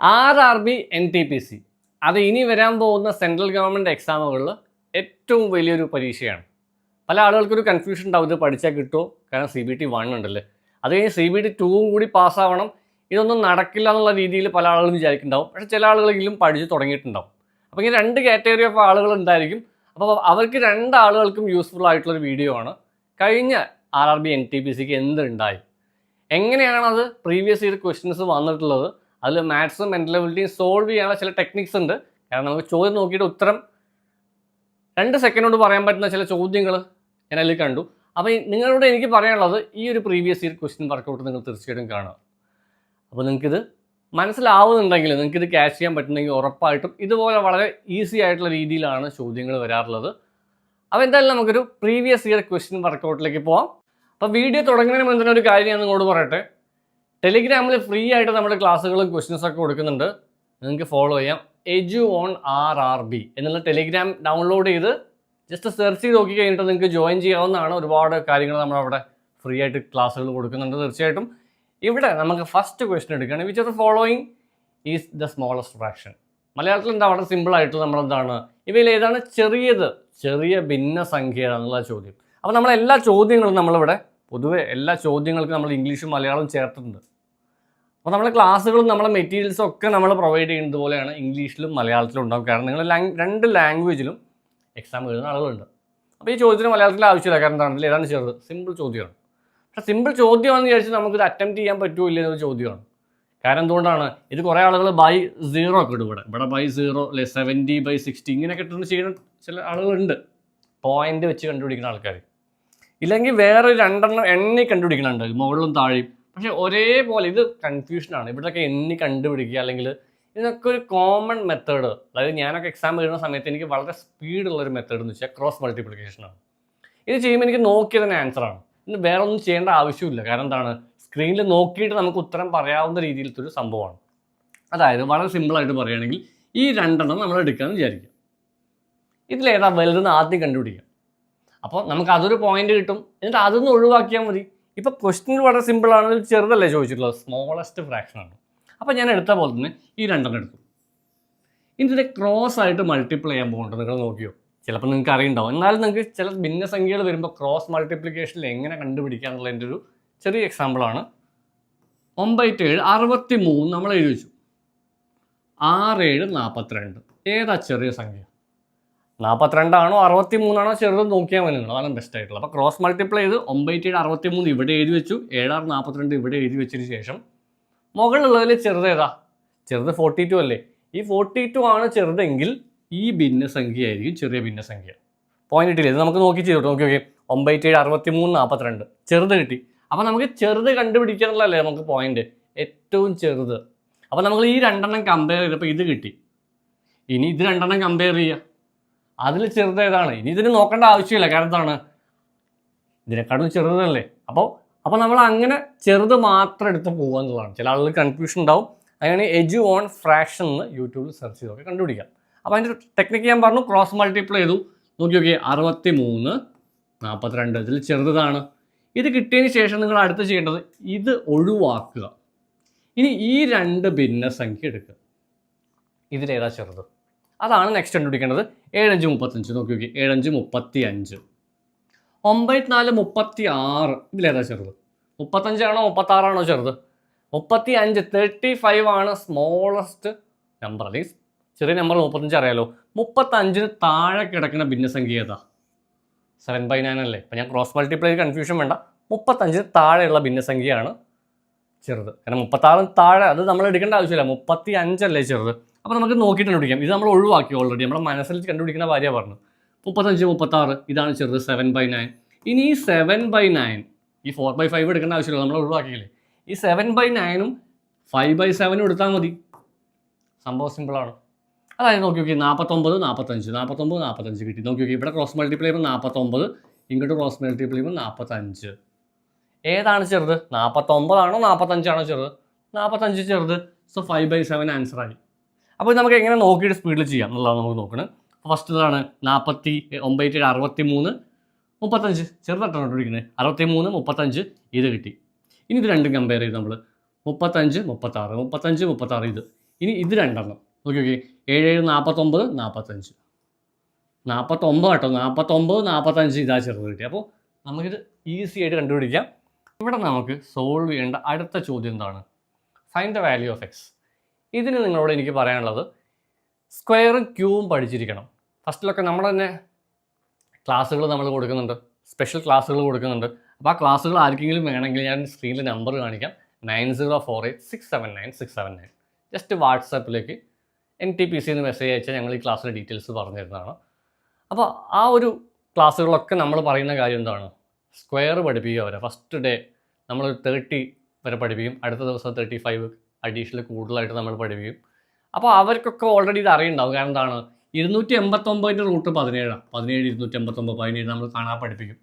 R R B N T P C. അത് ഇനി വരാൻ പോകുന്ന സെൻട്രൽ ഗവൺമെന്റ് എക്സാമുകളിൽ ഏറ്റവും വലിയൊരു പരീക്ഷയാണ്. പല ആളുകൾക്കൊരു കൺഫ്യൂഷൻ ഉണ്ടാവും ഇത് പഠിച്ചാൽ കിട്ടുമോ കാരണം സി ബി ടി വൺ ഉണ്ടല്ലേ. അത് കഴിഞ്ഞ് സി ബി ടി ടൂവും കൂടി പാസ്സാവണം. ഇതൊന്നും നടക്കില്ല എന്നുള്ള രീതിയിൽ പല ആളുകളും വിചാരിക്കുന്നുണ്ടാവും. പക്ഷേ ചില ആളുകളെങ്കിലും പഠിച്ച് തുടങ്ങിയിട്ടുണ്ടാവും. അപ്പോൾ ഇങ്ങനെ രണ്ട് കാറ്റഗറി ഓഫ് ആളുകൾ ഉണ്ടായിരിക്കും. അപ്പോൾ അവർക്ക് രണ്ട് ആളുകൾക്കും യൂസ്ഫുൾ ആയിട്ടുള്ളൊരു വീഡിയോ ആണ്. കഴിഞ്ഞ R R B N T P സിക്ക് എന്തുണ്ടായി? എങ്ങനെയാണ് അത് പ്രീവിയസ് ഇയർ ക്വസ്റ്റ്യൻസ് വന്നിട്ടുള്ളത്. അതിൽ മാത്സും മെന്റലബിലിറ്റിയും സോൾവ് ചെയ്യാനുള്ള ചില ടെക്നിക്സ് ഉണ്ട്. കാരണം നമുക്ക് ചോദ്യം നോക്കിയിട്ട് ഉത്തരം രണ്ട് സെക്കൻഡ് കൊണ്ട് പറയാൻ പറ്റുന്ന ചില ചോദ്യങ്ങൾ ഞാൻ അതിൽ കണ്ടു. അപ്പോൾ നിങ്ങളോട് എനിക്ക് പറയാനുള്ളത് ഈ ഒരു പ്രീവിയസ് ഇയർ ക്വസ്റ്റ്യൻ വർക്കൗട്ട് നിങ്ങൾ തീർച്ചയായിട്ടും കാണുക. അപ്പോൾ നിങ്ങൾക്കിത് മനസ്സിലാവുന്നുണ്ടെങ്കിൽ നിങ്ങൾക്കിത് ക്യാച്ച് ചെയ്യാൻ പറ്റുന്നെങ്കിൽ ഉറപ്പായിട്ടും ഇതുപോലെ വളരെ ഈസി ആയിട്ടുള്ള രീതിയിലാണ് ചോദ്യങ്ങൾ വരാറുള്ളത്. അപ്പോൾ എന്തായാലും നമുക്കൊരു പ്രീവിയസ് ഇയർ ക്വസ്റ്റ്യൻ വർക്കൗട്ടിലേക്ക് പോവാം. അപ്പോൾ വീഡിയോ തുടങ്ങുന്നതിന് മുമ്പ് തന്നെ ഒരു കാര്യം ഞാൻ നിങ്ങളോട് പറയട്ടെ. ടെലിഗ്രാമിൽ ഫ്രീ ആയിട്ട് നമ്മുടെ ക്ലാസ്സുകളും ക്വസ്റ്റ്യൻസ് ഒക്കെ കൊടുക്കുന്നുണ്ട്. നിങ്ങൾക്ക് ഫോളോ ചെയ്യാം. Edu on R R B എന്നുള്ള ടെലിഗ്രാം ഡൗൺലോഡ് ചെയ്ത് ജസ്റ്റ് സെർച്ച് ചെയ്ത് നോക്കി കഴിഞ്ഞിട്ട് നിങ്ങൾക്ക് ജോയിൻ ചെയ്യാവുന്നതാണ്. ഒരുപാട് കാര്യങ്ങൾ നമ്മളവിടെ ഫ്രീ ആയിട്ട് ക്ലാസ്സുകൾ കൊടുക്കുന്നുണ്ട് തീർച്ചയായിട്ടും. ഇവിടെ നമുക്ക് ഫസ്റ്റ് ക്വസ്റ്റ്യൻ എടുക്കുകയാണ് which of following is the smallest fraction മലയാളത്തിൽ എന്താ വളരെ നമ്മൾ എന്താണ്? ഇവയിൽ ഏതാണ് ചെറിയത്? ചെറിയ ഭിന്ന സംഖ്യ എന്നുള്ള ചോദ്യം. അപ്പോൾ നമ്മളെല്ലാ ചോദ്യങ്ങളും നമ്മളിവിടെ പൊതുവേ എല്ലാ ചോദ്യങ്ങൾക്കും നമ്മൾ ഇംഗ്ലീഷും മലയാളവും ചേർത്തിട്ടുണ്ട്. അപ്പോൾ നമ്മുടെ ക്ലാസ്സുകളും നമ്മുടെ മെറ്റീരിയൽസും ഒക്കെ നമ്മൾ പ്രൊവൈഡ് ചെയ്യുന്നത് പോലെയാണ് ഇംഗ്ലീഷിലും മലയാളത്തിലും ഉണ്ടാവും കാരണം നിങ്ങൾ രണ്ട് ലാംഗ്വേജിലും എക്സാം എഴുതുന്ന ആളുകളുണ്ട്. അപ്പോൾ ഈ ചോദ്യത്തിന് മലയാളത്തിൽ ആവശ്യമില്ല. കാരണം എന്താണ് ഏതാണ് ചെറുത്? സിമ്പിൾ ചോദ്യമാണ്. പക്ഷേ സിമ്പിൾ ചോദ്യമാണെന്ന് വിചാരിച്ച് നമുക്കിത് അറ്റംപ്റ്റ് ചെയ്യാൻ പറ്റുമോ ഇല്ല എന്നൊരു ചോദ്യമാണ്. കാരണം എന്തുകൊണ്ടാണ്? ഇത് കുറേ ആളുകൾ ബൈ സീറോ ഒക്കെ ഇടും ഇവിടെ. ഇവിടെ ബൈ സീറോ അല്ലെ സെവന്റി ബൈ സിക്സ്റ്റി ഇങ്ങനെയൊക്കെ ഇട്ടുകൊണ്ട് ചെയ്യുന്ന ചില ആളുകളുണ്ട്. പോയിന്റ് വെച്ച് കണ്ടുപിടിക്കുന്ന ആൾക്കാർ ഇല്ലെങ്കിൽ വേറെ രണ്ടെണ്ണം എണ്ണി കണ്ടുപിടിക്കണുണ്ട് മുകളിലും താഴെയും. പക്ഷെ ഒരേപോലെ ഇത് കൺഫ്യൂഷനാണ് ഇവിടെയൊക്കെ എണ്ണി കണ്ടുപിടിക്കുക അല്ലെങ്കിൽ ഇതൊക്കെ ഒരു കോമൺ മെത്തേഡ് അതായത് ഞാനൊക്കെ എക്സാം എഴുതുന്ന സമയത്ത് എനിക്ക് വളരെ സ്പീഡുള്ള ഒരു മെത്തേഡ് എന്ന് വെച്ചാൽ ക്രോസ് മൾട്ടിപ്ലിക്കേഷനാണ് ഇത് ചെയ്യുമ്പോൾ എനിക്ക് നോക്കിയ തന്നെ ആൻസറാണ് ഇന്ന് വേറെ ഒന്നും ചെയ്യേണ്ട ആവശ്യമില്ല. കാരണം എന്താണ്? സ്ക്രീനിൽ നോക്കിയിട്ട് നമുക്ക് ഉത്തരം പറയാവുന്ന രീതിയിലത്തെ ഒരു സംഭവമാണ്. അതായത് വളരെ സിമ്പിളായിട്ട് പറയുകയാണെങ്കിൽ ഈ രണ്ടെണ്ണം നമ്മൾ എടുക്കാമെന്ന് വിചാരിക്കുക. ഇതിലേതാ വലുതെന്ന് ആദ്യം കണ്ടുപിടിക്കുക. അപ്പോൾ നമുക്ക് അതൊരു പോയിന്റ് കിട്ടും. എന്നിട്ട് അതൊന്ന് ഒഴിവാക്കിയാൽ മതി. ഇപ്പോൾ ക്വസ്റ്റ്യൻ വളരെ സിമ്പിളാണ് ചെറുതല്ലേ ചോദിച്ചിട്ടുള്ളത്? സ്മോളസ്റ്റ് ഫ്രാക്ഷൻ ആണ്. അപ്പോൾ ഞാൻ എടുത്ത പോലെ തന്നെ ഈ രണ്ടെണ്ണം എടുത്തു ഇതിന്റെ ക്രോസ് ആയിട്ട് മൾട്ടിപ്ലൈ ചെയ്യാൻ പോകുന്നുണ്ട് നിങ്ങൾ നോക്കിയോ? ചിലപ്പോൾ നിങ്ങൾക്ക് അറിയുണ്ടാവും. എന്നാലും നിങ്ങൾക്ക് ചില ഭിന്നസംഖ്യകൾ വരുമ്പോൾ ക്രോസ് മൾട്ടിപ്ലിക്കേഷനിൽ എങ്ങനെ കണ്ടുപിടിക്കുക എന്നുള്ളതിന്റെ ഒരു ചെറിയ എക്സാമ്പിളാണ് ഒമ്പത് ഏഴ് അറുപത്തി മൂന്ന് നമ്മൾ എഴുതി വെച്ചു. ആറ് ഏഴ് നാൽപ്പത്തിരണ്ട് ഏതാ ചെറിയ സംഖ്യ? നാൽപ്പത്തിരണ്ടാണോ അറുപത്തി മൂന്നാണോ ചെറുത് നോക്കിയാൽ മതി നിങ്ങൾ അതാണ് ബെസ്റ്റ് ആയിട്ടുള്ളത്. അപ്പോൾ ക്രോസ് മൾട്ടിപ്ലൈ ചെയ്ത് ഒമ്പത് ഏഴ് അറുപത്തി മൂന്ന് ഇവിടെ എഴുതി വെച്ചു ഏഴാറ് നാൽപ്പത്തിരണ്ട് ഇവിടെ എഴുതി വെച്ചതിന് ശേഷം മുകളിലുള്ളതിൽ ചെറുത് ഏതാ? ചെറുത് ഫോർട്ടി ടു അല്ലേ? ഈ ഫോർട്ടി ടു ആണ് ചെറുതെങ്കിൽ ഈ ഭിന്നസംഖ്യ ആയിരിക്കും ചെറിയ ഭിന്നസംഖ്യ. പോയിന്റ് കിട്ടിയില്ല ഇത് നമുക്ക് നോക്കി ചെയ്തു നോക്കി നോക്കി. ഒമ്പത് ഏഴ് അറുപത്തി മൂന്ന് നാൽപ്പത്തിരണ്ട് ചെറുത് കിട്ടി. അപ്പോൾ നമുക്ക് ചെറുത് കണ്ടുപിടിക്കാനുള്ളതല്ലേ നമുക്ക് പോയിന്റ് ഏറ്റവും ചെറുത്. അപ്പോൾ നമ്മൾ ഈ രണ്ടെണ്ണം കമ്പയർ ചെയ്തപ്പോൾ ഇത് കിട്ടി. ഇനി ഇത് രണ്ടെണ്ണം കമ്പയർ ചെയ്യുക അതിൽ ചെറുതേതാണ് ഇനി ഇതിന് നോക്കേണ്ട ആവശ്യമില്ല. കാരണം എന്താണ്? ഇതിനെക്കാളും ചെറുതല്ലേ? അപ്പോൾ അപ്പോൾ നമ്മൾ അങ്ങനെ ചെറുത് മാത്രം എടുത്ത് പോകുക ചില ആളുകൾ കൺഫ്യൂഷൻ ഉണ്ടാവും. അങ്ങനെ എജു ഓൺ ഫ്രാക്ഷൻ എന്ന് യൂട്യൂബിൽ സെർച്ച് ചെയ്തൊക്കെ കണ്ടുപിടിക്കാം. അപ്പോൾ അതിന്റെ ടെക്നിക്ക് ഞാൻ പറഞ്ഞു. ക്രോസ് മൾട്ടിപ്ലൈ ചെയ്തു. നോക്കി നോക്കി അറുപത്തി മൂന്ന് നാൽപ്പത്തിരണ്ട് ഇതിൽ ചെറുതാണ്. ഇത് കിട്ടിയതിന് ശേഷം നിങ്ങൾ അടുത്ത് ചെയ്യേണ്ടത് ഇത് ഒഴിവാക്കുക. ഇനി ഈ രണ്ട് ഭിന്നസംഖ്യ എടുക്കുക. ഇതിലേതാ ചെറുത്? അതാണ് നെക്സ്റ്റ് കണ്ടുപിടിക്കേണ്ടത്. ഏഴഞ്ച് മുപ്പത്തഞ്ച്. നോക്കി നോക്കി. ഏഴഞ്ച് മുപ്പത്തി അഞ്ച് ഒമ്പത് നാല് മുപ്പത്തി ആറ് ഇതിലേതാ ചെറുത്? മുപ്പത്തഞ്ചാണോ മുപ്പത്താറാണോ ചെറുത്? മുപ്പത്തി അഞ്ച് തേർട്ടി ഫൈവ് ആണ് സ്മോളസ്റ്റ് നമ്പർ അല്ലെങ്കിൽ ചെറിയ നമ്പർ മുപ്പത്തഞ്ച് അറിയാലോ. മുപ്പത്തഞ്ചിന് താഴെ കിടക്കുന്ന ഭിന്നസംഖ്യ ഏതാ? സെവൻ ബൈ നയൻ അല്ലേ? അപ്പം ഞാൻ ക്രോസ് മൾട്ടിപ്ലൈ കൺഫ്യൂഷൻ വേണ്ട. മുപ്പത്തഞ്ചിന് താഴെയുള്ള ഭിന്നസംഖ്യയാണ് ചെറുത്. കാരണം മുപ്പത്താറിന് താഴെ അത് നമ്മൾ എടുക്കേണ്ട ആവശ്യമില്ല. മുപ്പത്തി അഞ്ചല്ലേ ചെറുത്? അപ്പോൾ നമുക്ക് നോക്കിയിട്ട് കണ്ടുപിടിക്കാം. ഇത് നമ്മൾ ഒഴിവാക്കി ഓൾറെഡി നമ്മുടെ മനസ്സിൽ കണ്ടുപിടിക്കുന്ന ഭാര്യ പറഞ്ഞു മുപ്പത്തഞ്ച് മുപ്പത്താറ് ഇതാണ് ചെറുത് സെവൻ ബൈ നയൻ ഇനി ഈ സെവൻ ബൈ നയൻ ഈ ഫോർ ബൈ ഫൈവ് എടുക്കേണ്ട ആവശ്യമില്ല. നമ്മൾ ഒഴിവാക്കിയില്ലേ? ഈ സെവൻ ബൈ നയനും ഫൈവ് ബൈ സെവനും എടുത്താൽ മതി. സംഭവം സിമ്പിളാണ് അതായത് നോക്കി നോക്കി നാൽപ്പത്തൊമ്പത് നാൽപ്പത്തഞ്ച് നാൽപ്പത്തൊമ്പത് നാൽപ്പത്തഞ്ച് കിട്ടി. നോക്കി നോക്കി ഇവിടെ ക്രോസ് മൾട്ടിപ്ലൈ ചെയ്യുമ്പോൾ നാൽപ്പത്തൊമ്പത് ഇങ്ങോട്ട് ക്രോസ് മൾട്ടിപ്ലൈ ചെയ്യുമ്പോൾ നാൽപ്പത്തഞ്ച് ഏതാണ് ചെറുത്? നാൽപ്പത്തൊമ്പതാണോ നാൽപ്പത്തഞ്ചാണോ ചെറുത്? നാൽപ്പത്തഞ്ച് ചെറുത്. സോ ഫൈവ് ബൈ സെവൻ ആൻസറായി അപ്പോൾ നമുക്ക് എങ്ങനെ നോക്കിയിട്ട് സ്പീഡിൽ ചെയ്യാം എന്നുള്ളതാണ് നമുക്ക് നോക്കുന്നത് ഫസ്റ്റ് ഇതാണ് നാൽപ്പത്തി ഒമ്പത് അറുപത്തി മൂന്ന് മുപ്പത്തഞ്ച്. ചെറുതായിട്ടാണ് കണ്ടുപിടിക്കുന്നത് അറുപത്തി മൂന്ന് മുപ്പത്തഞ്ച് ഇത് കിട്ടി. ഇനി ഇത് രണ്ടും കമ്പയർ ചെയ്ത് നമ്മൾ മുപ്പത്തഞ്ച് മുപ്പത്താറ്. മുപ്പത്തഞ്ച് മുപ്പത്താറ് ഇത്. ഇനി ഇത് രണ്ടെണ്ണം. ഓക്കെ ഓക്കെ ഏഴ് ഏഴ് നാൽപ്പത്തൊമ്പത് നാൽപ്പത്തഞ്ച് നാൽപ്പത്തൊമ്പത് കേട്ടോ. നാൽപ്പത്തൊമ്പത് നാൽപ്പത്തഞ്ച് ഇതാ ചെറുത് കിട്ടി. അപ്പോൾ നമുക്കിത് ഈസി ആയിട്ട് കണ്ടുപിടിക്കാം. ഇവിടെ നമുക്ക് സോൾവ് ചെയ്യേണ്ട അടുത്ത ചോദ്യം എന്താണ്? Fine the value of X ഇതിന് നിങ്ങളോട് എനിക്ക് പറയാനുള്ളത് സ്ക്വയറും ക്യൂവും പഠിച്ചിരിക്കണം. ഫസ്റ്റിലൊക്കെ നമ്മൾ തന്നെ ക്ലാസ്സുകൾ നമ്മൾ കൊടുക്കുന്നുണ്ട്. സ്പെഷ്യൽ ക്ലാസ്സുകൾ കൊടുക്കുന്നുണ്ട്. അപ്പോൾ ആ ക്ലാസ്സുകൾ ആർക്കെങ്കിലും വേണമെങ്കിൽ ഞാൻ സ്ക്രീനിൽ നമ്പർ കാണിക്കാം. Nine zero four eight six seven nine six seven nine. Just വാട്സാപ്പിലേക്ക് N T P സിന്ന് മെസ്സേജ് അയച്ചാൽ ഞങ്ങൾ ഈ ക്ലാസ്സിലെ ഡീറ്റെയിൽസ് പറഞ്ഞു തരുന്നതാണ്. അപ്പോൾ ആ ഒരു ക്ലാസ്സുകളൊക്കെ നമ്മൾ പറയുന്ന കാര്യം എന്താണ്? സ്ക്വയർ പഠിപ്പിക്കുക അവരെ ഫസ്റ്റ് ഡേ നമ്മൾ തേർട്ടി വരെ പഠിപ്പിക്കും. അടുത്ത ദിവസം തേർട്ടി ഫൈവ് അഡീഷണൽ കൂടുതലായിട്ട് നമ്മൾ പഠിപ്പിക്കും. അപ്പോൾ അവർക്കൊക്കെ ഓൾറെഡി ഇത് അറിയുണ്ടാവും. കാരണം എന്താണ്? ഇരുന്നൂറ്റി എൺപത്തൊമ്പതിന്റെ റൂട്ട് പതിനേഴാണ്. പതിനേഴ് ഇരുന്നൂറ്റി എൺപത്തൊമ്പത് പതിനേഴ് നമ്മൾ കാണാൻ പഠിപ്പിക്കും.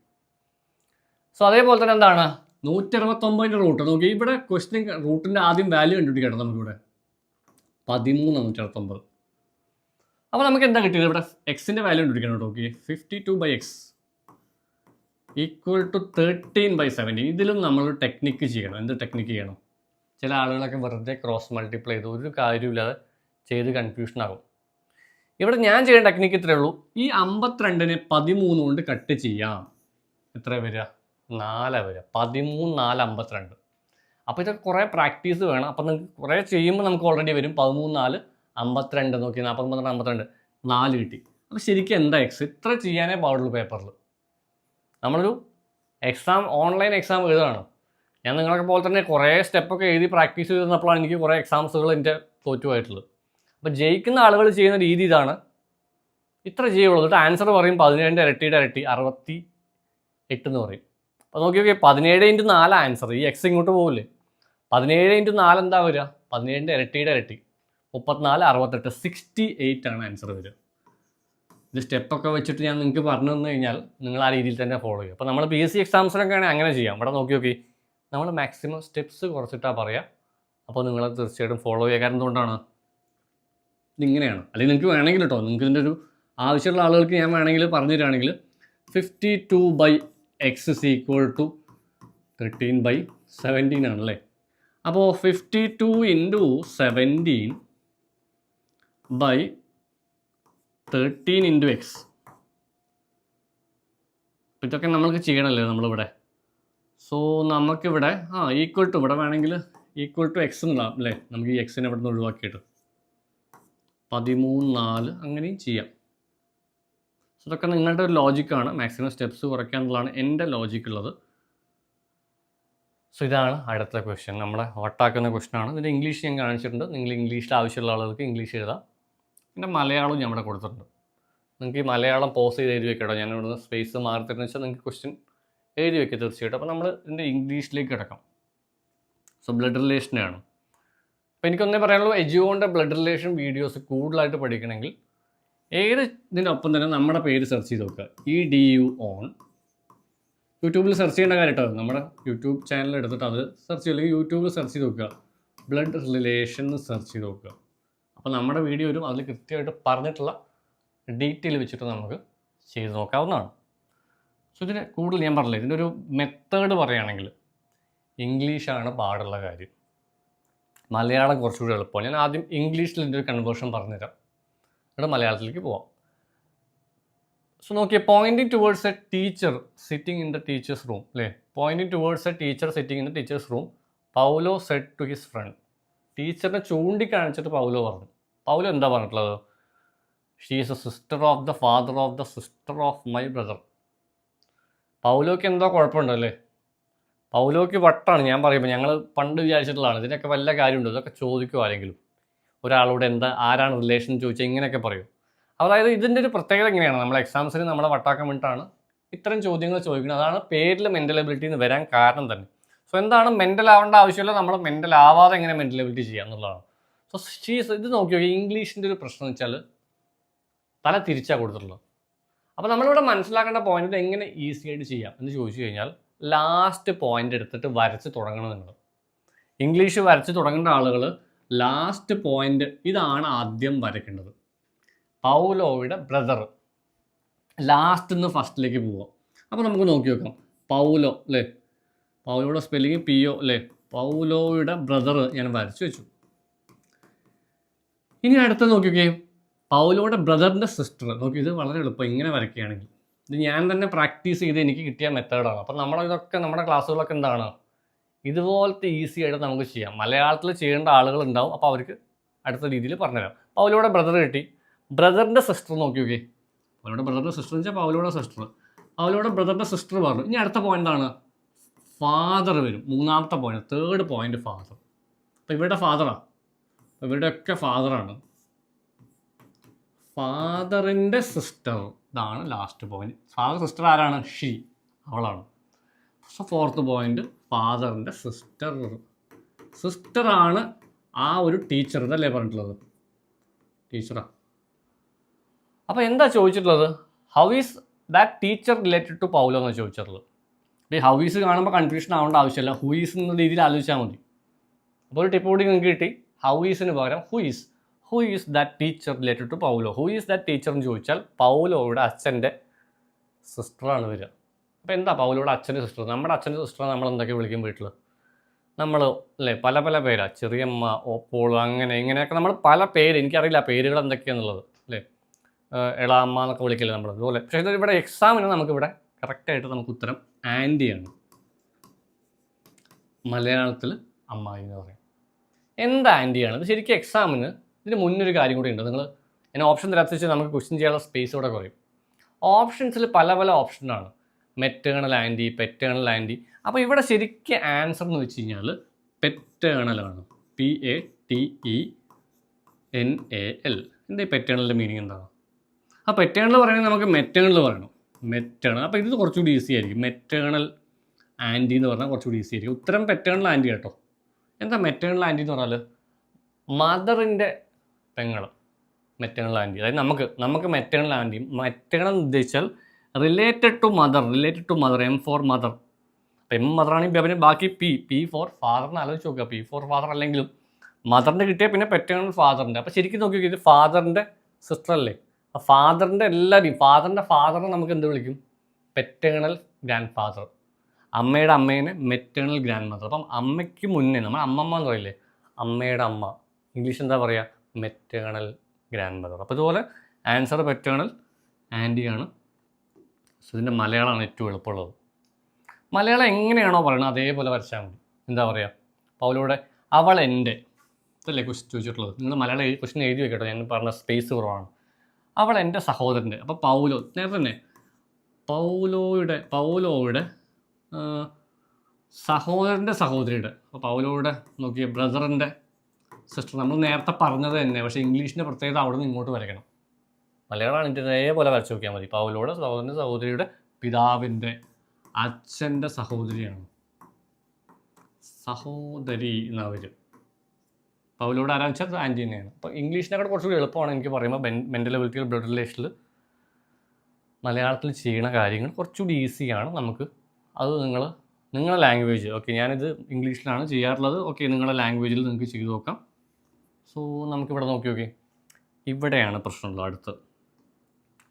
സോ അതേപോലെ തന്നെ എന്താണ്? നൂറ്റി അറുപത്തൊമ്പതിന്റെ റൂട്ട് നോക്കി ഇവിടെ ക്വസ്റ്റ്യൻ റൂട്ടിന്റെ ആദ്യം വാല്യൂ കണ്ടുപിടിക്കണം നമുക്കിവിടെ. പതിമൂന്ന് നൂറ്റി അറുപത്തൊമ്പത് അപ്പോൾ നമുക്ക് എന്താ കിട്ടിയത് ഇവിടെ? എക്സിന്റെ വാല്യൂ കണ്ടുപിടിക്കണം നോക്കി fifty two by X equal to thirteen by seventeen ഇതിലും നമ്മൾ ടെക്നിക്ക് ചെയ്യണം. എന്ത് ടെക്നിക്ക് ചെയ്യണം? ചില ആളുകളൊക്കെ വെറുതെ ക്രോസ് മൾട്ടിപ്ലൈ ചെയ്ത് ഒരു കാര്യമില്ലാതെ ചെയ്ത് കൺഫ്യൂഷൻ ആകും. ഇവിടെ ഞാൻ ചെയ്യുന്ന ടെക്നിക്ക് ഇത്രയേ ഉള്ളൂ. ഈ അമ്പത്തിരണ്ടിനെ പതിമൂന്ന് കൊണ്ട് കട്ട് ചെയ്യാം. എത്ര വരിക? നാല വരിക. പതിമൂന്ന് നാല് അമ്പത്തിരണ്ട്. അപ്പോൾ ഇതൊക്കെ കുറേ പ്രാക്ടീസ് വേണം. അപ്പോൾ നിങ്ങൾക്ക് കുറേ ചെയ്യുമ്പോൾ നമുക്ക് ഓൾറെഡി വരും. പതിമൂന്ന് നാല് അമ്പത്തിരണ്ട് നോക്കി. നാൽപ്പത്തൊമ്പത് അമ്പത്തിരണ്ട്. നാല് കിട്ടി. അപ്പോൾ ശരിക്കും എന്താ എക്സ് ഇത്ര ചെയ്യാനേ പാടുള്ളൂ പേപ്പറിൽ നമ്മളൊരു എക്സാം ഓൺലൈൻ എക്സാം എഴുതുകയാണ്? ഞാൻ നിങ്ങളൊക്കെ പോലെ തന്നെ കുറേ സ്റ്റെപ്പൊക്കെ എഴുതി പ്രാക്ടീസ് ചെയ്ത് തന്നപ്പോഴാണ് എനിക്ക് കുറേ എക്സാംസുകൾ എന്റെ തോറ്റുമായിട്ടുള്ളത് അപ്പോൾ ജയിക്കുന്ന ആളുകൾ ചെയ്യുന്ന രീതി ഇതാണ്. ഇത്ര ചെയ്യുള്ളൂ എന്നിട്ട് ആൻസർ പറയും പതിനേഴിന്റെ ഇരട്ടിയുടെ ഇരട്ടി അറുപത്തി എട്ട് എന്ന് പറയും. അപ്പോൾ നോക്കി നോക്കിയാൽ പതിനേഴ് ഇന്റു നാല് ആൻസർ ഈ എക്സ് ഇങ്ങോട്ട് പോകില്ലേ പതിനേഴ് ഇന്റു നാല് എന്താ വരിക? പതിനേഴിന്റെ ഇരട്ടിയുടെ ഇരട്ടി മുപ്പത്തിനാല് അറുപത്തെട്ട് സിക്സ്റ്റി എയ്റ്റ് ആണ് ആൻസർ വരിക. ഇത് സ്റ്റെപ്പൊക്കെ വെച്ചിട്ട് ഞാൻ നിങ്ങൾക്ക് പറഞ്ഞു തന്നു കഴിഞ്ഞാൽ നിങ്ങൾ ആ രീതിയിൽ തന്നെ ഫോളോ ചെയ്യും അപ്പോൾ നമ്മൾ പി എസ് സി എക്സാംസിനൊക്കെ ആണെങ്കിൽ അങ്ങനെ ചെയ്യാം. ഇവിടെ നോക്കി നോക്കി നമ്മൾ മാക്സിമം സ്റ്റെപ്സ് കുറച്ചിട്ടാണ് പറയുക അപ്പോൾ നിങ്ങൾ തീർച്ചയായിട്ടും ഫോളോ ചെയ്യാൻ കാരണം എന്തുകൊണ്ടാണ്? ഇതിങ്ങനെയാണ് അല്ലെങ്കിൽ നിങ്ങൾക്ക് വേണമെങ്കിൽ കേട്ടോ നിങ്ങൾക്ക് ഇതിന്റെ ഒരു ആവശ്യമുള്ള ആളുകൾക്ക് ഞാൻ വേണമെങ്കിൽ പറഞ്ഞു തരികയാണെങ്കിൽ fifty two by X is equal to thirteen by seventeen ആണല്ലേ അപ്പോൾ fifty two into seventeen by thirteen into X ഇതൊക്കെ നമ്മൾക്ക് ചെയ്യണമല്ലേ നമ്മളിവിടെ. സോ നമുക്കിവിടെ ആ ഈക്വൽ ടു ഇവിടെ വേണമെങ്കിൽ ഈക്വൽ ടു എക്സ് എന്നുള്ള അല്ലേ? നമുക്ക് ഈ എക്സിനെ ഇവിടെ നിന്ന് ഒഴിവാക്കിയിട്ട്. പതിമൂന്ന് നാല് അങ്ങനെയും ചെയ്യാം. സോ ഇതൊക്കെ നിങ്ങളുടെ ഒരു ലോജിക്കാണ് മാക്സിമം സ്റ്റെപ്സ് കുറയ്ക്കുക എന്നുള്ളതാണ് എന്റെ ലോജിക്ക് ഉള്ളത്. സോ ഇതാണ് അടുത്ത ക്വസ്റ്റ്യൻ നമ്മളെ ഹോട്ടാക്കുന്ന ക്വസ്റ്റ്യനാണ് ഇതിന്റെ ഇംഗ്ലീഷ് ഞാൻ കാണിച്ചിട്ടുണ്ട്. നിങ്ങൾ ഇംഗ്ലീഷിൽ ആവശ്യമുള്ള ആളുകൾക്ക് ഇംഗ്ലീഷ് എഴുതാം. പിന്നെ മലയാളവും ഞാൻ ഇവിടെ കൊടുത്തിട്ടുണ്ട്. നിങ്ങൾക്ക് ഈ മലയാളം പോസ് ചെയ്ത് എഴുതി വെക്കട്ടോ. ഞാൻ ഇവിടുന്ന് സ്പേസ് മാറി തരുന്ന വെച്ചാൽ നിങ്ങൾക്ക് ക്വസ്റ്റ്യൻ എഴുതി വെക്കുക തീർച്ചയായിട്ടും. അപ്പോൾ നമ്മൾ ഇതിന്റെ ഇംഗ്ലീഷിലേക്ക് കിടക്കാം. സോ ബ്ലഡ് റിലേഷനാണ് അപ്പോൾ എനിക്കൊന്നേ പറയാനുള്ളൂ എജിയോന്റെ ബ്ലഡ് റിലേഷൻ വീഡിയോസ് കൂടുതലായിട്ട് പഠിക്കണമെങ്കിൽ ഏത് ഇതിനൊപ്പം തന്നെ നമ്മുടെ പേര് സെർച്ച് ചെയ്ത് നോക്കുക. ഇ ഡി യു ഓൺ യൂട്യൂബിൽ സെർച്ച് ചെയ്യേണ്ട കാര്യം കേട്ടോ നമ്മുടെ യൂട്യൂബ് ചാനൽ എടുത്തിട്ട് അത് സെർച്ച് ചെയ്യില്ലെങ്കിൽ യൂട്യൂബിൽ സെർച്ച് ചെയ്ത് നോക്കുക. ബ്ലഡ് റിലേഷൻ സെർച്ച് ചെയ്ത് നോക്കുക. അപ്പോൾ നമ്മുടെ വീഡിയോ വരും അതിൽ കൃത്യമായിട്ട് പറഞ്ഞിട്ടുള്ള ഡീറ്റെയിൽ വെച്ചിട്ട് നമുക്ക് ചെയ്ത് നോക്കാവുന്നതാണ്. സോ ഇതിന് കൂടുതൽ ഞാൻ പറഞ്ഞില്ല ഇതിന്റെ ഒരു മെത്തേഡ് പറയുകയാണെങ്കിൽ ഇംഗ്ലീഷാണ് പാടുള്ള കാര്യം. മലയാളം കുറച്ചുകൂടി എളുപ്പമാണ് ഞാൻ ആദ്യം ഇംഗ്ലീഷിൽ ഇതിന്റെ ഒരു കൺവേർഷൻ പറഞ്ഞുതരാം. എന്നിട്ട് മലയാളത്തിലേക്ക് പോവാം. So Nokia pointing towards a teacher sitting in the teacher's room അല്ലേ pointing towards a teacher sitting in the teacher's room Paulo said to his friend ടീച്ചറിനെ ചൂണ്ടിക്കാണിച്ചിട്ട് പൗലോ പറഞ്ഞു. പൗലോ എന്താ പറഞ്ഞിട്ടുള്ളത്? She is a sister of the father of the sister of my brother പൗലോക്ക് എന്തോ കുഴപ്പമുണ്ടല്ലേ? പൗലോക്ക് വട്ടാണ്. ഞാൻ പറയുമ്പോൾ ഞങ്ങൾ പണ്ട് വിചാരിച്ചിട്ടുള്ളതാണ്. ഇതിനൊക്കെ വല്ല കാര്യമുണ്ടോ? ഇതൊക്കെ ചോദിക്കുമോ ആരെങ്കിലും. ഒരാളോട് എന്താ ആരാണ് റിലേഷൻ ചോദിച്ചാൽ ഇങ്ങനെയൊക്കെ പറയും. അതായത് ഇതിന്റെ ഒരു പ്രത്യേകത എങ്ങനെയാണ് നമ്മൾ എക്സാംസിന് നമ്മളെ വട്ടാക്കാൻ വേണ്ടിയിട്ടാണ് ഇത്തരം ചോദ്യങ്ങൾ ചോദിക്കുന്നത്. അതാണ് പേരിൽ മെന്റൽ എബിലിറ്റി എന്ന് വരാൻ കാരണം തന്നെ. സോ എന്താണ് മെന്റൽ ആവേണ്ട ആവശ്യമില്ല. നമ്മൾ മെന്റൽ ആവാതെ എങ്ങനെ മെന്റൽ എബിലിറ്റി ചെയ്യുക എന്നുള്ളതാണ്. സോ ഷീസ് ഇത് നോക്കി നോക്കി ഇംഗ്ലീഷിന്റെ ഒരു പ്രശ്നം വെച്ചാൽ തല തിരിച്ചാണ് കൊടുത്തിട്ടുള്ളത്. അപ്പോൾ നമ്മളിവിടെ മനസ്സിലാക്കേണ്ട പോയിന്റ് എങ്ങനെ ഈസി ആയിട്ട് ചെയ്യാം എന്ന് ചോദിച്ചു കഴിഞ്ഞാൽ ലാസ്റ്റ് പോയിന്റ് എടുത്തിട്ട് വരച്ച് തുടങ്ങണം നിങ്ങൾ. ഇംഗ്ലീഷ് വരച്ച് തുടങ്ങേണ്ട ആളുകൾ ലാസ്റ്റ് പോയിന്റ് ഇതാണ് ആദ്യം വരയ്ക്കേണ്ടത്. പൗലോയുടെ ബ്രദർ ലാസ്റ്റ് നിന്ന് ഫസ്റ്റിലേക്ക് പോവാം അപ്പോൾ നമുക്ക് നോക്കി നോക്കാം പൗലോ അല്ലേ പൗലോയുടെ സ്പെല്ലിങ് പി ഒ അല്ലേ പൗലോയുടെ ബ്രദർ ഞാൻ വരച്ചു വെച്ചു. ഇനി അടുത്ത നോക്കിക്കേ. പൗലോയുടെ ബ്രദറിന്റെ സിസ്റ്റർ. നോക്കി ഇത് വളരെ എളുപ്പം ഇങ്ങനെ വരയ്ക്കുകയാണെങ്കിൽ. ഇത് ഞാൻ തന്നെ പ്രാക്ടീസ് ചെയ്ത് എനിക്ക് കിട്ടിയ മെത്തേഡാണ് അപ്പം നമ്മുടെ ഇതൊക്കെ നമ്മുടെ ക്ലാസ്സുകളൊക്കെ എന്താണ്? ഇതുപോലത്തെ ഈസി ആയിട്ട് നമുക്ക് ചെയ്യാം. മലയാളത്തിൽ ചെയ്യേണ്ട ആളുകൾ ഉണ്ടാവും. അപ്പോൾ അവർക്ക് അടുത്ത രീതിയിൽ പറഞ്ഞുതരാം. പൗലോയുടെ ബ്രദർ കിട്ടി. ബ്രദറിന്റെ സിസ്റ്റർ നോക്കി നോക്കി. പൗലോയുടെ ബ്രദറിന്റെ സിസ്റ്റർ എന്ന് വെച്ചാൽ പൗലോയുടെ സിസ്റ്റർ പൗലോയുടെ ബ്രദറിന്റെ സിസ്റ്റർ പറഞ്ഞു. ഇനി അടുത്ത പോയിന്റ് ആണ് ഫാദർ വരും. മൂന്നാമത്തെ പോയിന്റ് തേർഡ് പോയിന്റ് ഫാദർ അപ്പോൾ ഇവരുടെ ഫാദറാണ് ഇവരുടെയൊക്കെ ഫാദറാണ് ഫാദറിന്റെ സിസ്റ്റർ. ഇതാണ് ലാസ്റ്റ് പോയിന്റ് ഫാദർ സിസ്റ്റർ ആരാണ്? ഷീ അവളാണ്. സോ ഫോർത്ത് പോയിന്റ് ഫാദറിന്റെ സിസ്റ്റർ സിസ്റ്ററാണ് ആ ഒരു ടീച്ചർ ഇതല്ലേ പറഞ്ഞിട്ടുള്ളത്? ടീച്ചറാ അപ്പോൾ എന്താ ചോദിച്ചിട്ടുള്ളത്? How is that teacher related to Paulo എന്നാണ് ചോദിച്ചിട്ടുള്ളത്? ഈ ഹൗ ഈസ് കാണുമ്പോൾ കൺഫ്യൂഷൻ ആവേണ്ട ആവശ്യമില്ല. ഹു ഈസ് എന്ന രീതിയിൽ ആലോചിച്ചാൽ മതി. അപ്പോൾ ഒരു ടിപ്പ് കൂടി നിങ്ങൾക്ക് കിട്ടി. ഹൗ ഈസിന് പകരം who is who is that teacher related to Paulo who is that teacher എന്ന് ചോദിച്ചാൽ പൗലോയുടെ അച്ഛന്റെ സിസ്റ്ററാണ് വരിക. അപ്പോൾ എന്താ പൗലോയുടെ അച്ഛന്റെ സിസ്റ്റർ നമ്മുടെ അച്ഛന്റെ സിസ്റ്റർ നമ്മൾ എന്തൊക്കെ വിളിക്കും വീട്ടിൽ നമ്മൾ അല്ലേ പല പല പേരാ. ചെറിയമ്മ ഓപ്പോൾ അങ്ങനെ ഇങ്ങനെയൊക്കെ നമ്മൾ പല പേര് എനിക്കറിയില്ല പേരുകൾ എന്തൊക്കെയാണെന്നുള്ളത് അല്ലേ? എളാമ്മ എന്നൊക്കെ വിളിക്കില്ല നമ്മൾ അതുപോലെ പക്ഷേ ഇവിടെ എക്സാമിന് നമുക്കിവിടെ കറക്റ്റായിട്ട് നമുക്ക് ഉത്തരം ആന്റിയാണ് മലയാളത്തിൽ അമ്മായി എന്ന് പറയും. എന്താ ആന്റിയാണ് ഇത് ശരിക്കും എക്സാമിന് ഇതിന് മുന്നൊരു കാര്യം കൂടി ഉണ്ട്. നിങ്ങൾ ഞാൻ ഓപ്ഷൻ തരാത്ത വെച്ചാൽ നമുക്ക് ക്വസ്റ്റ്യൻ ചെയ്യാനുള്ള സ്പേസ് ഇവിടെ കുറയും. ഓപ്ഷൻസിൽ പല പല ഓപ്ഷനാണ് മെറ്റേണൽ ആന്റി പെറ്റേണൽ ആന്റി അപ്പോൾ ഇവിടെ ശരിക്കും ആൻസർ എന്ന് വെച്ച് കഴിഞ്ഞാൽ പെറ്റേണലാണ് P A T E N A L എന്താ ഈ പെറ്റേണലിന്റെ മീനിങ് എന്താണ്? ആ പെറ്റേണൽ പറയണമെങ്കിൽ നമുക്ക് മെറ്റേണൽ പറയണം. മെറ്റേണൽ അപ്പോൾ ഇത് കുറച്ചുകൂടി ഈസി ആയിരിക്കും. മെറ്റേണൽ ആന്റി എന്ന് പറഞ്ഞാൽ കുറച്ചുകൂടി ഈസി ആയിരിക്കും. ഉത്തരം പെറ്റേണൽ ആന്റി കേട്ടോ എന്താ മെറ്റേണൽ ആന്റി എന്ന് പറഞ്ഞാൽ മദറിന്റെ പെങ്ങൾ മെറ്റേണൽ ആന്റി. അതായത് നമുക്ക് നമുക്ക് മെറ്റേണൽ ആന്റി. മെറ്റേണൽ ഉദ്ദേശിച്ചാൽ related to mother related to mother M for mother അപ്പം എം മദറാണെങ്കിൽ പിന്നെ ബാക്കി പി പി ഫോർ ഫാദറിന് ആലോചിച്ച് നോക്കുക. പി ഫോർ ഫാദർ അല്ലെങ്കിലും മദറിന്റെ കിട്ടിയ പിന്നെ പെറ്റേണൽ ഫാദറിന്റെ അപ്പോൾ ശരിക്കും നോക്കി നോക്കിയത് ഫാദറിന്റെ സിസ്റ്റർ അല്ലേ? അപ്പം ഫാദറിന്റെ എല്ലാവരെയും ഫാദറിന്റെ ഫാദറിനെ നമുക്ക് എന്ത് വിളിക്കും? പെറ്റേണൽ ഗ്രാൻഡ് ഫാദർ അമ്മയുടെ അമ്മേനെ മെറ്റേണൽ ഗ്രാൻഡ് മദർ അപ്പം അമ്മയ്ക്ക് മുന്നേ നമ്മൾ അമ്മമ്മ എന്ന് പറയില്ലേ? അമ്മയുടെ അമ്മ. ഇംഗ്ലീഷ് എന്താ പറയുക? മെറ്റേണൽ ഗ്രാൻഡ് മദർ അപ്പോൾ ഇതുപോലെ ആൻസർ പെറ്റേണൽ ആന്റിയാണ് സോ ഇതിന്റെ മലയാളമാണ് ഏറ്റവും എളുപ്പമുള്ളത്. മലയാളം എങ്ങനെയാണോ പറയുന്നത് അതേപോലെ വരച്ചാൽ മതി. എന്താ പറയുക പൗലോടെ അവൾ എന്റെ ഇതല്ലേ ക്വസ്റ്റ്യൻ ചോദിച്ചിട്ടുള്ളത്? നിങ്ങൾ മലയാളം ക്വസ്റ്റ്യൻ എഴുതി വെക്കട്ടോ ഞാൻ പറഞ്ഞ സ്പേസ് കുറവാണ്. അവൾ എന്റെ സഹോദരന്റെ അപ്പോൾ പൗലോ നേരത്തെ തന്നെ പൗലോയുടെ പൗലോയുടെ സഹോദരന്റെ സഹോദരിയുടെ അപ്പോൾ പൗലോയുടെ നോക്കിയ ബ്രദറിന്റെ സിസ്റ്റർ നമ്മൾ നേരത്തെ പറഞ്ഞത് തന്നെ പക്ഷേ ഇംഗ്ലീഷിന്റെ പ്രത്യേകത അവിടെ നിന്ന് ഇങ്ങോട്ട് വരയ്ക്കണം. മലയാളമാണ് ഇതേപോലെ വരച്ച് നോക്കിയാൽ മതി. പൗലോടെ സഹോദരന്റെ സഹോദരിയുടെ പിതാവിന്റെ അച്ഛന്റെ സഹോദരിയാണ്. സഹോദരി എന്നാ വരും പൗലോട് ആരാന്ന് വെച്ചാൽ ആന്റി തന്നെയാണ് അപ്പോൾ ഇംഗ്ലീഷിനേക്കാൾ കുറച്ചുകൂടി എളുപ്പമാണ് എനിക്ക് പറയുമ്പോൾ മെന്റൽ എബിലിറ്റികൾ ബ്ലഡ് റിലേഷനിൽ മലയാളത്തിൽ ചെയ്യുന്ന കാര്യങ്ങൾ കുറച്ചുകൂടി ഈസിയാണ് നമുക്ക് അത് നിങ്ങൾ നിങ്ങളുടെ ലാംഗ്വേജ് ഓക്കെ ഞാനിത് ഇംഗ്ലീഷിലാണ് ചെയ്യാറുള്ളത്. ഓക്കെ നിങ്ങളുടെ ലാംഗ്വേജിൽ നിങ്ങൾക്ക് ചെയ്തു നോക്കാം. സോ നമുക്കിവിടെ നോക്കി നോക്കി. ഇവിടെയാണ് പ്രശ്നമുള്ളത്. അടുത്ത്.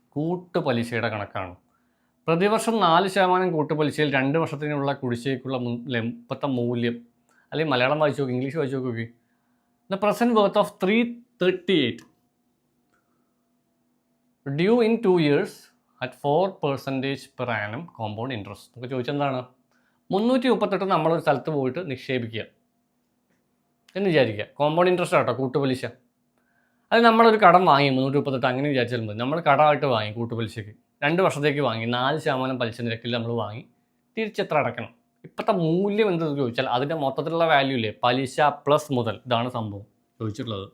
കൂട്ടുപലിശയുടെ കണക്കാണ്. പ്രതിവർഷം നാല് ശതമാനം കൂട്ടുപലിശയിൽ രണ്ട് വർഷത്തിനുള്ള കുടിശ്ശേക്കുള്ള ഇപ്പോഴത്തെ മൂല്യം. അല്ലെങ്കിൽ മലയാളം വായിച്ചു നോക്കി ഇംഗ്ലീഷ് വായിച്ചു നോക്കി the present worth of three thirty eight due in two years at four percentage per annum compound interest നമുക്ക് ചോദിച്ചെന്താണ്? മുന്നൂറ്റി മുപ്പത്തെട്ട് നമ്മളൊരു സ്ഥലത്ത് പോയിട്ട് നിക്ഷേപിക്കുക. എന്ന് വിചാരിക്കുക. കോമ്പൗണ്ട് ഇൻട്രസ്റ്റ് ആട്ടോ കൂട്ടുപലിശ. അത് നമ്മളൊരു കടം വാങ്ങി മുന്നൂറ്റി മുപ്പത്തെട്ട് അങ്ങനെ വിചാരിച്ചാൽ മതി. നമ്മൾ കടമായിട്ട് വാങ്ങി കൂട്ടുപലിശയ്ക്ക് രണ്ട് വർഷത്തേക്ക് വാങ്ങി നാല് ശതമാനം പലിശ നിരക്കിൽ നമ്മൾ വാങ്ങി തിരിച്ചെത്ര അടക്കണം? ഇപ്പോഴത്തെ മൂല്യം എന്തെന്ന് ചോദിച്ചാൽ അതിന്റെ മൊത്തത്തിലുള്ള വാല്യൂ ഇല്ലേ? പലിശ പ്ലസ് മുതൽ. ഇതാണ് സംഭവം. ചോദിച്ചിട്ടുള്ളത്.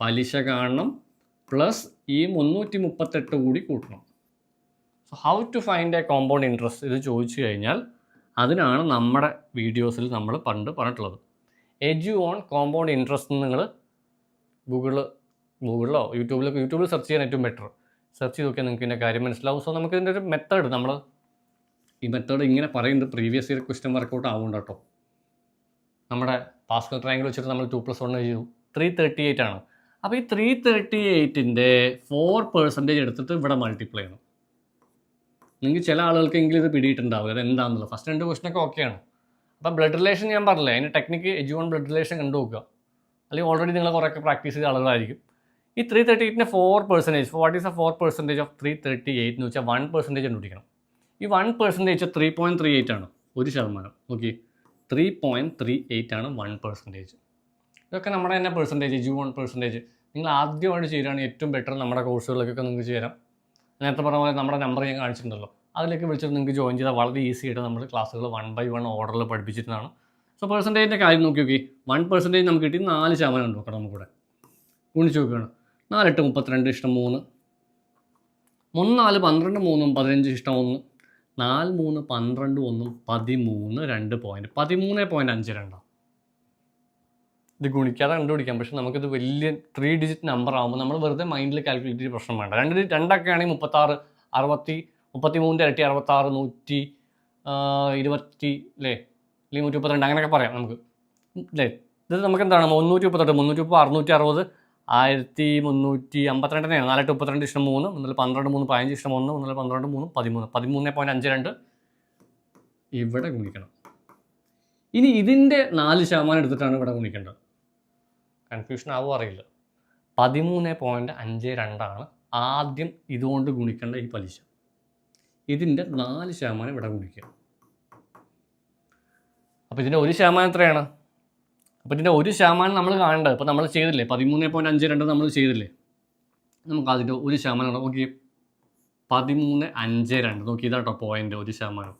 പലിശ കാണണം പ്ലസ് ഈ മുന്നൂറ്റി മുപ്പത്തെട്ട് കൂടി കൂട്ടണം. So how to find a compound interest ഇത് ചോദിച്ചു കഴിഞ്ഞാൽ അതിനാണ് നമ്മുടെ വീഡിയോസിൽ നമ്മൾ പണ്ട് പറഞ്ഞിട്ടുള്ളത്. എജു ഓൺ കോമ്പൗണ്ട് ഇൻട്രസ്റ്റ് നിങ്ങൾ ഗൂഗിളിൽ ഗൂഗിളിലോ യൂട്യൂബിലോ യൂട്യൂബിൽ സെർച്ച് ചെയ്യാൻ ഏറ്റവും ബെറ്റർ സെർച്ച് ചെയ്ത് നോക്കിയാൽ നിങ്ങൾക്ക് ഇതിന്റെ കാര്യം മനസ്സിലാവും. സോ നമുക്ക് ഇതിന്റെ ഒരു മെത്തേഡ് നമ്മൾ ഈ മെത്തേഡ് ഇങ്ങനെ പറയുന്നത് പ്രീവിയസ് ഇയർ ക്വസ്റ്റ്യൻ വർക്കൗട്ട് ആവുന്നുണ്ട് കേട്ടോ. നമ്മുടെ പാസ്കൽ ട്രയാങ്കിൾ വെച്ചിട്ട് നമ്മൾ ടു പ്ലസ് വൺ ചെയ്തു. ത്രീ തേർട്ടി എയ്റ്റ് ആണ്. അപ്പോൾ ഈ ത്രീ തേർട്ടി എയ്റ്റിന്റെ ഫോർ പെർസെന്റേജ് എടുത്തിട്ട് ഇവിടെ മൾട്ടിപ്ലൈ ചെയ്യണം. നിങ്ങൾക്ക് ചില ആളുകൾക്കെങ്കിലും ഇത് പിടിയിട്ടുണ്ടാവും. അത് എന്താണെന്നുള്ളത് ഫസ്റ്റ് രണ്ട് ക്വസ്റ്റനൊക്കെ ഓക്കെയാണ് അപ്പോൾ ബ്ലഡ് റിലേഷൻ ഞാൻ പറഞ്ഞില്ലേ അതിന് ടെക്നിക്ക് എജുവൺ ബ്ലഡ് റിലേഷൻ കണ്ടു നോക്കുക അല്ലെങ്കിൽ ഓൾറെഡി നിങ്ങൾ കുറേയൊക്കെ പ്രാക്ടീസ് ചെയ്ത ആളുകളായിരിക്കും. ഈ three thirty എയ്റ്റിന്റെ four percentage what is a four percentage of three thirty eight എന്ന് വെച്ചാൽ വൺ പെർസെന്റേജ് കണ്ടുപിടിക്കണം. ഈ one percentage three point three eight ആണ് ഒരു ശതമാനം. Okay three point three eight ആണ് വൺ പെർസെന്റേജ് ഇതൊക്കെ നമ്മുടെ തന്നെ പെർസെന്റേജ് ജു വൺ പെർസെന്റേജ് നിങ്ങൾ ആദ്യമായിട്ട് ചെയ്യുകയാണെങ്കിൽ ഏറ്റവും ബെറ്റർ നമ്മുടെ കോഴ്സുകളിലേക്കൊക്കെ നിങ്ങൾക്ക് ചേരാം. നേരത്തെ പറഞ്ഞ പോലെ നമ്മുടെ നമ്പർ ഞാൻ കാണിച്ചിട്ടുണ്ടല്ലോ. അതിലേക്ക് വിളിച്ചിട്ട് നിങ്ങൾക്ക് ജോയിൻ ചെയ്താൽ വളരെ ഈസി ആയിട്ട് നമ്മൾ ക്ലാസ്സുകൾ വൺ ബൈ വൺ ഓർഡറിൽ പഠിപ്പിച്ചിട്ടാണ് സോ പെർസെന്റേജിന്റെ കാര്യം നോക്കി നോക്കി. വൺ പെർസെന്റേജ് നമുക്ക് കിട്ടി നാല് ശതമാനം ഉണ്ട് നോക്കണം നമുക്കിവിടെ. ഗുണിച്ച് നോക്കുകയാണ്. നാലെട്ട് മുപ്പത്തിരണ്ട് ഇഷ്ടം മൂന്ന്. മൂന്ന് നാല് പന്ത്രണ്ട് മൂന്നും പതിനഞ്ച് ഇഷ്ടം ഒന്ന്. നാല് മൂന്ന് പന്ത്രണ്ട് ഒന്നും പതിമൂന്ന് രണ്ട് പോയിന്റ് പതിമൂന്ന് പോയിന്റ് അഞ്ച് രണ്ടാണ് ഇത് ഗുണിക്കാതെ കണ്ടുപിടിക്കാം. പക്ഷേ നമുക്കിത് വലിയ ത്രീ ഡിജിറ്റ് നമ്പർ ആകുമ്പോൾ നമ്മൾ വെറുതെ മൈൻഡിൽ കാൽക്കുലേറ്റ് ചെയ്ത് പ്രശ്നം വേണ്ട. രണ്ട് രണ്ടൊക്കെ ആണെങ്കിൽ മുപ്പത്താറ് അറുപത്തി മുപ്പത്തി മൂന്നിന്റെ ഇരട്ടി അറുപത്താറ് നൂറ്റി ഇരുപത്തി അല്ലേ അല്ലെങ്കിൽ നൂറ്റി മുപ്പത്തിരണ്ട് അങ്ങനെയൊക്കെ പറയാം നമുക്ക്. അല്ലേ ഇത് നമുക്ക് എന്താണ് മുന്നൂറ്റി മുപ്പത്തെട്ട് മുന്നൂറ്റി മുപ്പത് അറുന്നൂറ്റി അറുപത് ആയിരത്തി മുന്നൂറ്റി അമ്പത്തിരണ്ട് തന്നെയാണ്. നാലെട്ട് മുപ്പത്തിരണ്ട് ഇഷ്ടം മൂന്ന് മുതൽ പന്ത്രണ്ട് മൂന്ന് പതിനഞ്ച് ഇഷ്ടം ഒന്ന് മുതൽ പന്ത്രണ്ട് മൂന്ന് പതിമൂന്ന്. പതിമൂന്ന് പോയിന്റ് അഞ്ച് രണ്ട്. ഇവിടെ ഗുണിക്കണം. ഇനി ഇതിന്റെ നാല് ശതമാനം എടുത്തിട്ടാണ് ഇവിടെ ഗുണിക്കേണ്ടത്. കൺഫ്യൂഷൻ ആവുമോ അറിയില്ല. പതിമൂന്ന് പോയിന്റ് അഞ്ച് രണ്ടാണ് ആദ്യം ഇതുകൊണ്ട് ഗുണിക്കേണ്ട ഈ പലിശ. ഇതിന്റെ നാല് ശതമാനം ഇവിടെ കുടിക്കുക അപ്പോൾ ഇതിന്റെ ഒരു ശതമാനം എത്രയാണ്? അപ്പോൾ ഇതിന്റെ ഒരു ശതമാനം നമ്മൾ കാണേണ്ടത്. ഇപ്പോൾ നമ്മൾ ചെയ്തില്ലേ? പതിമൂന്ന് പോയിന്റ് അഞ്ച് രണ്ട് നമ്മൾ ചെയ്തില്ലേ? നമുക്ക് അതിന്റെ ഒരു ശതമാനം നോക്കി പതിമൂന്ന് അഞ്ച് രണ്ട്. നോക്കി ഇതാട്ടോ പോയിന്റ് ഒരു ശതമാനം.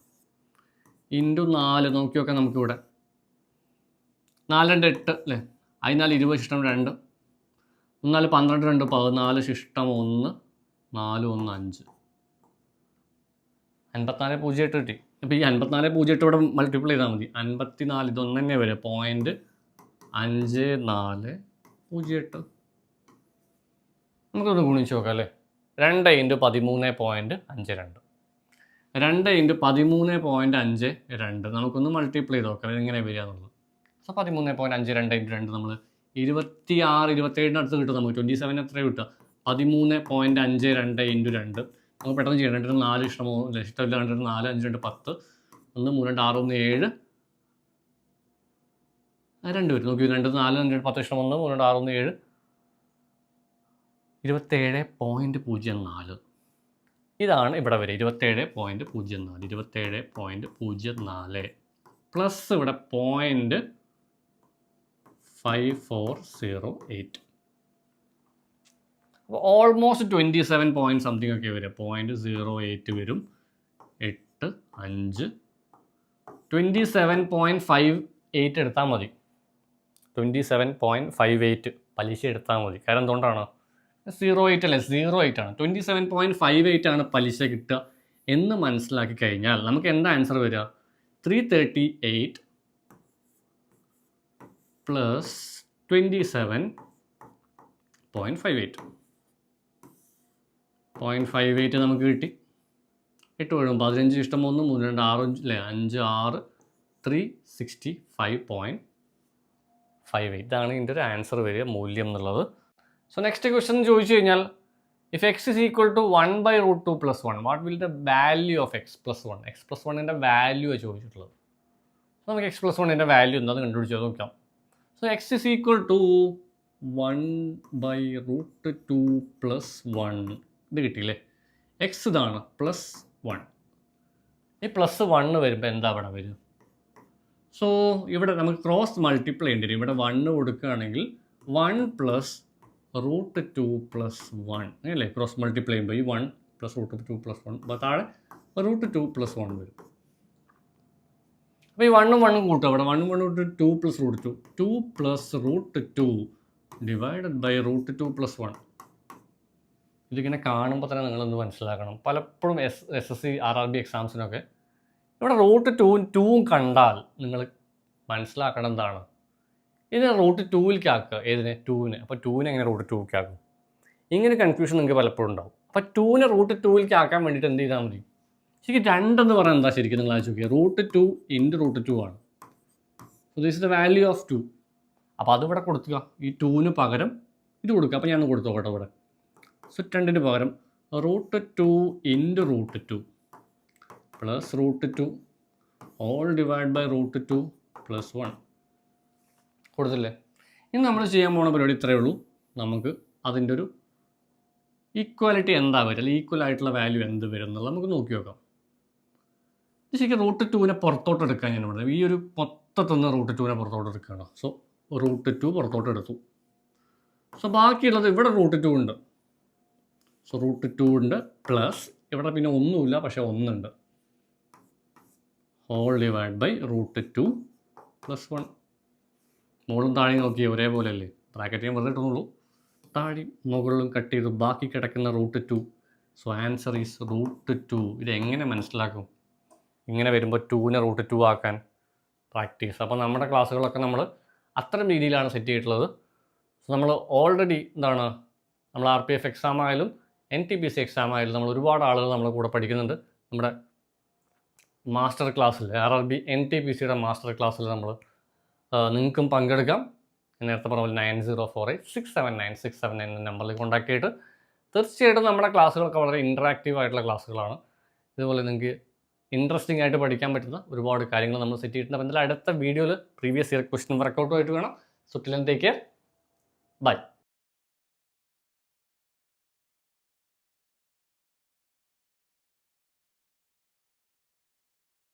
ഇന്റു നാല് നോക്കി നോക്കാം നമുക്കിവിടെ. നാല് രണ്ട് എട്ട് അല്ലേ? അതിനാൽ ഇരുപത് ശിഷ്ടം രണ്ട്. ഒന്നാൽ പന്ത്രണ്ട് രണ്ട് പതിനാല് ശിഷ്ടം ഒന്ന്. നാല് ഒന്ന് അഞ്ച്. അൻപത്തിനാല് പൂജ്യം എട്ട് കിട്ടി. അപ്പോൾ ഈ അൻപത്തിനാല് പൂജ്യം എട്ട് ഇവിടെ മൾട്ടിപ്ലൈ ചെയ്താൽ മതി. അൻപത്തിനാല് ഇതൊന്നു തന്നെ വരെ. പോയിന്റ് അഞ്ച് നാല് പൂജ്യം എട്ട്. നമുക്കൊന്ന് ഗുണിച്ച് നോക്കാം അല്ലേ? രണ്ട് ഇന്റു പതിമൂന്ന് പോയിന്റ് അഞ്ച് രണ്ട്. രണ്ട് ഇന്റു പതിമൂന്ന് പോയിന്റ് അഞ്ച് രണ്ട്. നമുക്കൊന്ന് മൾട്ടിപ്ലൈ ചെയ്ത് നോക്കാം. എങ്ങനെ വരിക എന്നുള്ളത്. സോ പതിമൂന്ന് പോയിന്റ് അഞ്ച് രണ്ട് ഇന്റു രണ്ട് നമ്മൾ ഇരുപത്തി ആറ് ഇരുപത്തേഴിന് അടുത്ത് കിട്ടും നമുക്ക് ട്വന്റി സെവൻ എത്ര കിട്ടുക? പതിമൂന്ന് പോയിന്റ് അഞ്ച് രണ്ട് ഇന്റു രണ്ട്. നമുക്ക് പെട്ടെന്ന് ചെയ്യണം. രണ്ട് നാല് ഇഷ്ടമോ അല്ല? ഇഷ്ടമില്ല രണ്ട് നാല് അഞ്ച് രണ്ട് പത്ത്. ഒന്ന് മൂന്ന് രണ്ട് ആറ് ഒന്ന് ഏഴ്. രണ്ട് വരും. നോക്കി രണ്ട് നാല് അഞ്ച് രണ്ട് പത്ത് ഇഷ്ടം ഒന്ന് മൂന്ന് രണ്ട് ആറ് ഒന്ന് ഏഴ്. ഇരുപത്തേഴ് പോയിന്റ് പൂജ്യം നാല്. ഇതാണ് ഇവിടെ വരെ ഇരുപത്തേഴ് പോയിന്റ് പൂജ്യം നാല്. ഇരുപത്തേഴ് പോയിന്റ് പൂജ്യം നാല്. പ്ലസ് ഇവിടെ point five four zero eight അപ്പോൾ almost twenty seven point something ഒക്കെ വരും. പോയിന്റ് സീറോ എയ്റ്റ് വരും. എട്ട് അഞ്ച്. Twenty seven point five eight എടുത്താൽ മതി. Twenty seven point five eight പലിശ എടുത്താൽ മതി. കാരണം എന്തുകൊണ്ടാണ്? സീറോ എയ്റ്റ് അല്ലേ? സീറോ എയ്റ്റ് ആണ്. Twenty seven point five eight ആണ് പലിശ കിട്ടുക എന്ന് മനസ്സിലാക്കി കഴിഞ്ഞാൽ നമുക്ക് എന്താ ആൻസർ വരിക? Three thirty eight plus twenty seven point five eight point five eight നമുക്ക് കിട്ടി. എട്ട് വീഴും പതിനഞ്ച് ഇഷ്ടം ഒന്ന് മൂന്ന് രണ്ട് ആറ് അല്ലെ? അഞ്ച് ആറ് three sixty five point five eight ഇതാണ് ഇതിന്റെ ഒരു ആൻസർ വരിക മൂല്യം എന്നുള്ളത്. സോ നെക്സ്റ്റ് ക്വസ്റ്റൻ ചോദിച്ചു കഴിഞ്ഞാൽ if X is equal to one by root two plus one what will the value of X plus one X plus വണ്ണിന്റെ value ചോദിച്ചിട്ടുള്ളത്. നമുക്ക് എക്സ് പ്ലസ് വണ്ണിന്റെ വാല്യൂ എന്താണെന്ന് കണ്ടുപിടിച്ച് നോക്കാം. So X is equal to one by root two plus one ഇത് കിട്ടിയില്ലേ? X ഇതാണ് പ്ലസ് വൺ ഈ പ്ലസ് വണ്ണ് വരുമ്പോൾ എന്താ അവിടെ വരും സോ ഇവിടെ നമുക്ക് ക്രോസ് മൾട്ടിപ്ലൈ ചെയ്യേണ്ടി വരും. ഇവിടെ വണ്ണ് കൊടുക്കുകയാണെങ്കിൽ one plus root two plus one അല്ലേ? ക്രോസ് മൾട്ടിപ്ലൈ ചെയ്യുമ്പോൾ ഈ one plus root two plus one അപ്പോൾ താഴെ റൂട്ട് ടു പ്ലസ് വൺ വരും. അപ്പോൾ ഈ വണ്ണും വണ്ണും കൂട്ടും അവിടെ വണ്ണും വണ്ണും കൂട്ടി two plus root two two plus root two divided by root two plus one ഇതിങ്ങനെ കാണുമ്പോൾ തന്നെ നിങ്ങളൊന്ന് മനസ്സിലാക്കണം. പലപ്പോഴും S S S C R R B എക്സാംസിനൊക്കെ ഇവിടെ റൂട്ട് ടൂവും ടൂവും കണ്ടാൽ നിങ്ങൾ മനസ്സിലാക്കണം എന്താണ്? ഇതിനെ റൂട്ട് ടൂവിലേക്ക് ആക്കുക. ഏതിനെ? ടൂവിന് അപ്പോൾ ടൂവിനെ എങ്ങനെ റൂട്ട് ടൂവിലേക്ക് ആക്കും? ഇങ്ങനെ കൺഫ്യൂഷൻ നിങ്ങൾക്ക് പലപ്പോഴും ഉണ്ടാവും. അപ്പോൾ ടൂവിനെ റൂട്ട് ടൂവിലേക്ക് ആക്കാൻ വേണ്ടിയിട്ട് എന്ത് ചെയ്താൽ മതി? ശരിക്കും രണ്ടെന്ന് പറഞ്ഞാൽ എന്താ ശരിക്കും നിങ്ങൾ ആ ചോദിക്കുക root two into root two ആണ് so this the value of two അപ്പോൾ അതിവിടെ കൊടുക്കുക. ഈ ടൂവിന് പകരം ഇത് കൊടുക്കുക. അപ്പോൾ ഞാൻ കൊടുത്തോട്ടെ ഇവിടെ. സോ രണ്ടിന് പകരം root two into root two plus root two all divide by root two plus one കൊടുത്തില്ലേ? ഇനി നമ്മൾ ചെയ്യാൻ പോണ പരിപാടി ഇത്രയേ ഉള്ളൂ. നമുക്ക് അതിന്റെ ഒരു ഈക്വാലിറ്റി എന്താ വരിക? അല്ലെങ്കിൽ ഈക്വൽ ആയിട്ടുള്ള വാല്യൂ എന്ത് വരും എന്നുള്ളത് നമുക്ക് നോക്കി നോക്കാം. ശരിക്കും റൂട്ട് ടുവിനെ പുറത്തോട്ട് എടുക്കാൻ ഞാൻ പറഞ്ഞത്. ഈ ഒരു മൊത്തത്തിൽ നിന്ന് റൂട്ട് ടുവിനെ പുറത്തോട്ട് എടുക്കുകയാണ്. സോ റൂട്ട് ടു പുറത്തോട്ട് എടുത്തു. സോ ബാക്കിയുള്ളത് ഇവിടെ റൂട്ട് ടു ഉണ്ട്. സോ റൂട്ട് ടു ഉണ്ട് പ്ലസ് ഇവിടെ പിന്നെ ഒന്നുമില്ല പക്ഷേ ഒന്നുണ്ട്. Whole divide by root two plus one മുകളും താഴെയും നോക്കി ഒരേപോലെ അല്ലേ ബ്രാക്കറ്റ് ഞാൻ വെറുതെ താഴെയും താഴെ മുകളിലും കട്ട് ചെയ്ത് ബാക്കി കിടക്കുന്ന root two so answer is root two ഇത് എങ്ങനെ മനസ്സിലാക്കും? ഇങ്ങനെ വരുമ്പോൾ ടൂവിനെ റൂട്ട് ടു ആക്കാൻ പ്രാക്ടീസ് അപ്പോൾ നമ്മുടെ ക്ലാസ്സുകളൊക്കെ നമ്മൾ അത്തരം രീതിയിലാണ് സെറ്റ് ചെയ്തിട്ടുള്ളത്. സോ നമ്മൾ ഓൾറെഡി എന്താണ്? നമ്മൾ ആർ പി എഫ് എക്സാം ആയാലും N T P C exam ആയാലും നമ്മൾ ഒരുപാട് ആളുകൾ നമ്മുടെ കൂടെ പഠിക്കുന്നുണ്ട്. നമ്മുടെ മാസ്റ്റർ ക്ലാസ്സിൽ R R B N T P സിയുടെ മാസ്റ്റർ ക്ലാസ്സിൽ നമ്മൾ നിങ്ങൾക്കും പങ്കെടുക്കാം. നേരത്തെ പറഞ്ഞ nine zero four eight six seven nine six seven nine നമ്പറിൽ കോൺടാക്ട് ചെയ്തിട്ട് തീർച്ചയായിട്ടും നമ്മുടെ ക്ലാസ്സുകളൊക്കെ വളരെ ഇൻട്രാക്റ്റീവ് ആയിട്ടുള്ള ക്ലാസ്സുകളാണ്. ഇതുപോലെ നിങ്ങൾക്ക് ഇൻട്രസ്റ്റിംഗ് ആയിട്ട് പഠിക്കാൻ പറ്റുന്ന ഒരുപാട് കാര്യങ്ങൾ നമ്മൾ സെറ്റ് ചെയ്തിട്ടുണ്ട്. അപ്പോൾ എന്തായാലും അടുത്ത വീഡിയോയിൽ പ്രീവിയസ് ഇയർ ക്വസ്റ്റ്യൻ വർക്കൗട്ടുമായിട്ട് വേണം. So take care bye